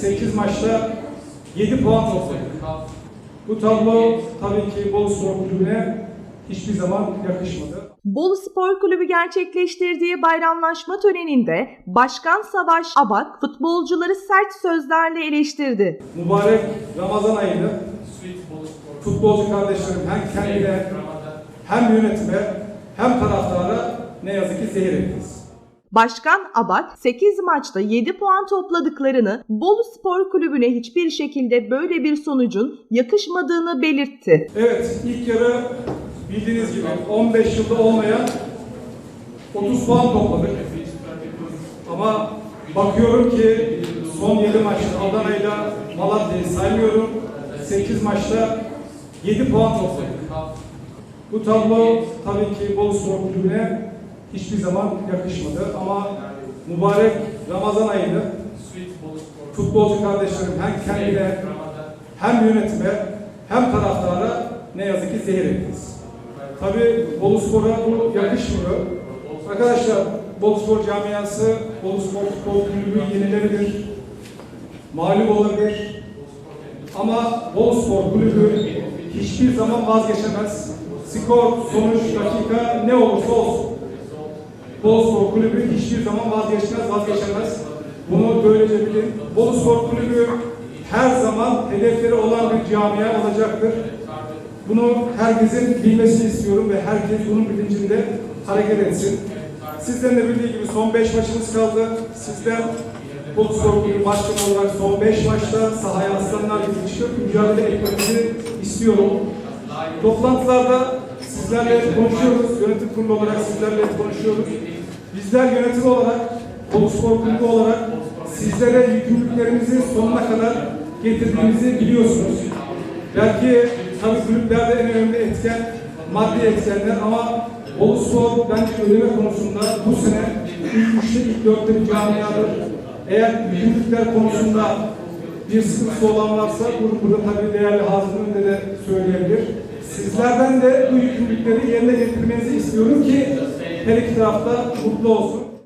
8 maçta 7 puan topladık. Bu tablo tabii ki Bolu Spor Kulübü'ne hiçbir zaman yakışmadı. Bolu Spor Kulübü gerçekleştirdiği bayramlaşma töreninde Başkan Savaş Abak futbolcuları sert sözlerle eleştirdi. Mübarek Ramazan ayını futbolcu kardeşlerim hem kendine hem yönetime hem taraftara ne yazık ki zehir ettiniz. Başkan Abak 8 maçta 7 puan topladıklarını Bolu Spor Kulübü'ne hiçbir şekilde böyle bir sonucun yakışmadığını belirtti. Evet, ilk yarı bildiğiniz gibi 15 yılda olmayan 30 puan topladık. Ama bakıyorum ki son 7 maçta Adana'yla Malatya'yı saymıyorum. 8 maçta 7 puan topladık. Bu tablo tabii ki Bolu Spor Kulübü'ne hiçbir zaman yakışmadı. Ama mübarek Ramazan ayını futbolcu kardeşlerim hem kendine hem yönetime hem taraftara ne yazık ki zehir ettiniz. Tabii Bolu Spor'a bu yakışmıyor. Arkadaşlar Bolu Spor camiası, Bolu Spor Futbol Kulübü yenilebilir, mağlup olabilir. Ama Bolu Spor Kulübü hiçbir zaman vazgeçemez. Skor, sonuç, dakika ne olursa olsun. Bolu Spor Kulübü hiçbir zaman vazgeçmez, vazgeçemez. Bunu böylece bilin. Bolu Spor Kulübü her zaman hedefleri olan bir camia olacaktır. Bunu herkesin bilmesini istiyorum ve herkes bunun bilincinde hareket etsin. Sizlerin de bildiği gibi son 5 maçımız kaldı. Sizden Bolu Spor Kulübü başkanı olarak son 5 maçta sahaya aslanlar gibi mücadele etmenizi istiyorum. Toplantılarda sizlerle konuşuyoruz. Yönetim kurulu olarak sizlerle konuşuyoruz. Bizler yönetim olarak, Spor Kulübü olarak sizlere yükümlülüklerimizi sonuna kadar getirdiğimizi biliyorsunuz. Belki tabii kulüplerde en önemli etken maddi etkenler ama Bolu Spor bence ödeme konusunda bu sene ilk üçte ilk dörtte bir camiadır. Eğer yükümlülükler konusunda bir sıkıntısı olan varsa bunu burada tabii değerli Hazım de söyleyebilir. Sizlerden de bu yükümlülükleri yerine getirmenizi istiyorum ki her iki tarafta mutlu olsun.